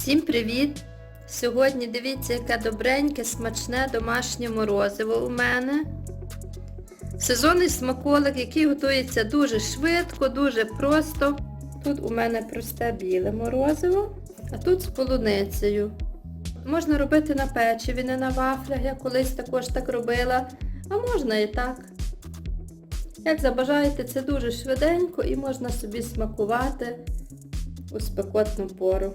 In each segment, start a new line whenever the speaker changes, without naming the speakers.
Всім привіт! Сьогодні дивіться, яке добреньке, смачне домашнє морозиво у мене. Сезонний смаколик, який готується дуже швидко, дуже просто. Тут у мене просте біле морозиво, а тут з полуницею. Можна робити на печиві, не на вафлях, я колись також так робила, а можна і так. Як забажаєте, це дуже швиденько і можна собі смакувати у спекотну пору.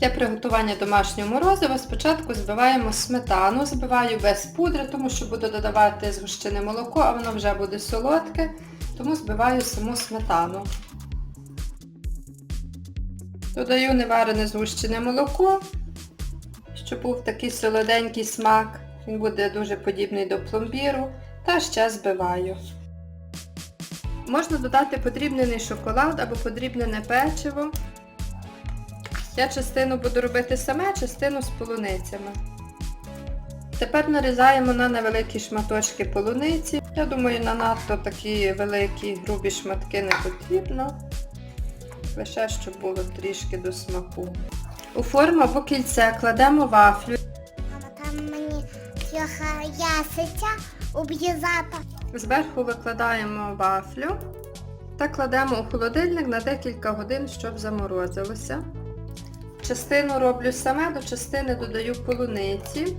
Для приготування домашнього морозива спочатку збиваємо сметану, збиваю без пудри, тому що буду додавати згущене молоко, а воно вже буде солодке, тому збиваю саму сметану. Додаю неварене згущене молоко, щоб був такий солоденький смак. Він буде дуже подібний до пломбіру. Та ще збиваю. Можна додати подрібнений шоколад або подрібнене печиво. Я частину буду робити саме, частину з полуницями. Тепер нарізаємо на невеликі шматочки полуниці. Я думаю, на надто такі великі грубі шматки не потрібно. Лише щоб було трішки до смаку. У форму або кільце кладемо вафлю.
Там мені трохи ясиця об'їзати.
Зверху викладаємо вафлю та кладемо у холодильник на декілька годин, щоб заморозилося. Частину роблю саме, до частини додаю полуниці.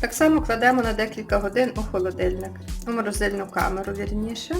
Так само кладемо на декілька годин у холодильник, у морозильну камеру вірніше.